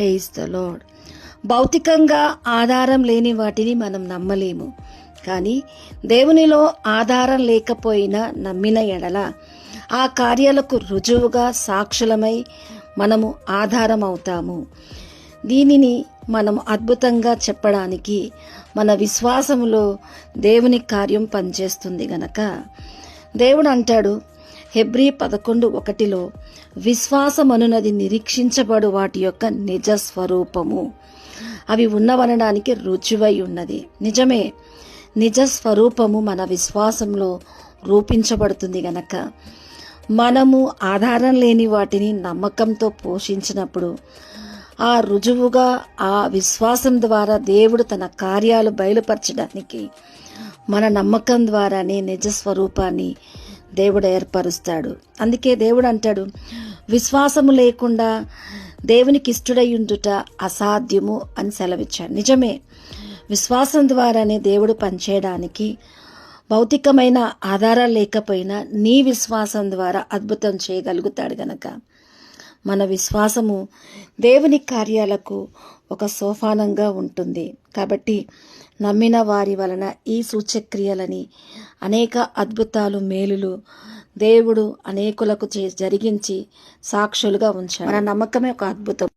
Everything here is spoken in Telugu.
ప్రేజ్ ద లాడ్ భౌతికంగా ఆధారం లేని వాటిని మనం నమ్మలేము. కానీ దేవునిలో ఆధారం లేకపోయినా నమ్మిన ఎడల ఆ కార్యాలకు రుజువుగా సాక్షులమై మనము ఆధారం అవుతాము దీనిని మనం అద్భుతంగా చెప్పడానికి మన విశ్వాసములో దేవుని కార్యం పనిచేస్తుంది గనక. దేవుడు అంటాడు హెబ్రీ పదకొండు ఒకటిలో విశ్వాసమనునది నిరీక్షించబడు వాటి యొక్క నిజ స్వరూపము అవి ఉన్నవనడానికి రుజువై ఉన్నది. నిజమే నిజ స్వరూపము మన విశ్వాసంలో రూపించబడుతుంది గనక. మనము ఆధారం లేని వాటిని నమ్మకంతో పోషించినప్పుడు ఆ రుజువుగా ఆ విశ్వాసం ద్వారా దేవుడు తన కార్యాలు బయలుపరచడానికి మన నమ్మకం ద్వారానే నిజ స్వరూపాన్ని దేవుడు ఏర్పరుస్తాడు. అందుకే దేవుడు అంటాడు విశ్వాసము లేకుండా దేవునికి ఇష్టడై ఉండుట అసాధ్యము అని సెలవిచ్చాడు. నిజమే విశ్వాసం ద్వారానే దేవుడు పనిచేయడానికి భౌతికమైన ఆధారాలు లేకపోయినా నీ విశ్వాసం ద్వారా అద్భుతం చేయగలుగుతాడు గనక. మన విశ్వాసము దేవుని కార్యాలకు ఒక సోపానంగా ఉంటుంది. కాబట్టి నమ్మిన వారి వలన ఈ సూచక్రియలని అనేక అద్భుతాలు మేలులు దేవుడు అనేకులకు చే- జరిగించి సాక్షులుగా ఉంచాడు. మన నమ్మకమే ఒక అద్భుతం.